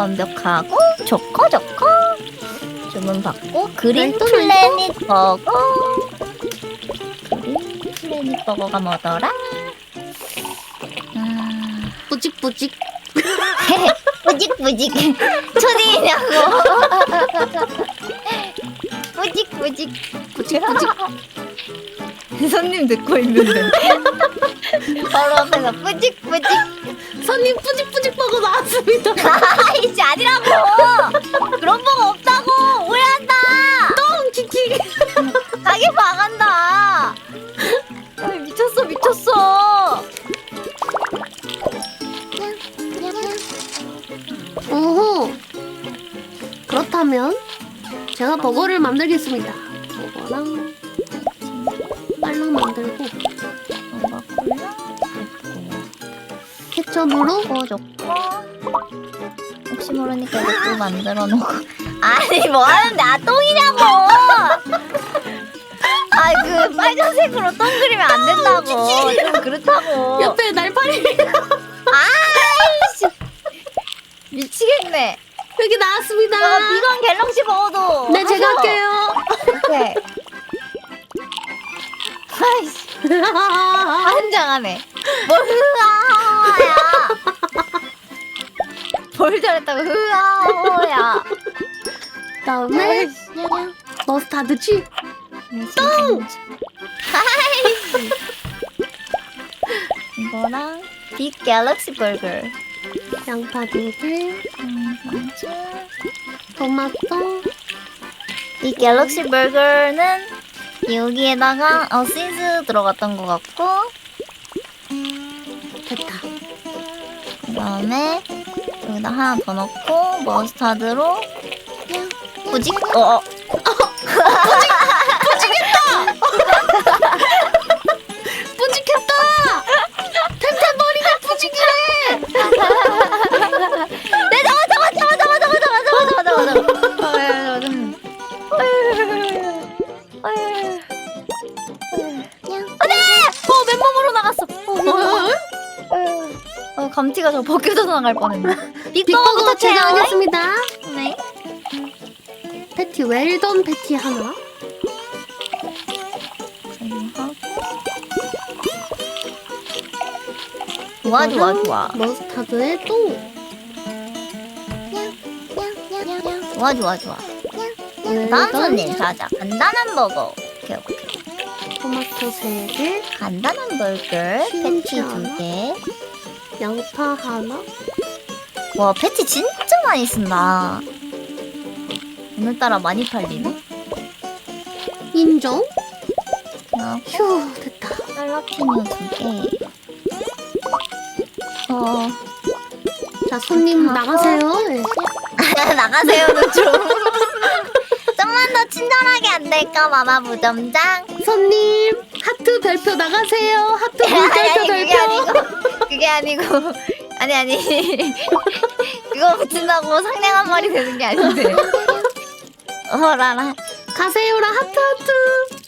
완벽하고 좋고 좋고 주문 받고 그린 또 플래닛 버거. 그린 플래닛 버거가 뭐더라? 아... 뿌직뿌직. 뿌직뿌직. 초딩이냐고. 뿌직뿌직. 뿌직뿌직. 손님 듣고 있는데. 바로 앞에서 뿌직뿌직 손님 뿌직뿌직 버거 나왔습니다. 아이씨 아니라고 그런 버거 없다고 오해한다 똥 키키. 가게 망한다 아이, 미쳤어 미쳤어 오호. 그렇다면 제가 버거를 만들겠습니다. 버거랑 빨랑 만들고 케첩으로? 좋고 좋고. 혹시 모르니까 또 만들어 놓고. 아니 뭐 하는데? 아 똥이냐고! 아이 그 빨간색으로 똥 그리면 안 된다고. 좀 그렇다고. 옆에 날파리 아이씨! 미치겠네. 여기 나왔습니다. 아, 비건 갤럭시 버거도. 네 제가. 할게요. 네 아이씨. 한장하네 뭐 흐아야. 뭘 잘했다고 흐아야. 그다음에 머스타드지. 똥! 아이씨. 이거랑 빅 갤럭시 버거 양파 두 개, 음, 상추. 토마토, 이 갤럭시 버거는 여기에다가 어 치즈 들어갔던 것 같고 됐다. 그 다음에 여기다 하나 더 넣고 머스타드로 부직 어 뿌직 감튀가 저 벗겨져서 나갈 뻔했네. 빅버거 제가 제가 하겠습니다. 네. 패티 웰던 패티 하나. 좋아 좋아 좋아. 머스타드에 또. 좋아 좋아 좋아. 다음 손님. 자자 간단한 버거. 오케이 오케이 토마토 세 개, 간단한 버거. 패티 두 개 양파 하나. 와 패티 진짜 많이 쓴다 오늘따라 많이 팔리네 인정. 그냥 휴 됐다. 할라피뇨 두 개 어 자 손님 아, 나가세요. 네. 나가세요는 좀 좀만 더 친절하게 안 될까 마마 부점장 손님 하트 별표 나가세요. 하트 물결표 별표. 그게 아니고. 아니 아니. 그거 붙인다고 상냥 한 마리 되는 게 아닌데. 어라라. 가세요라. 하트 하트.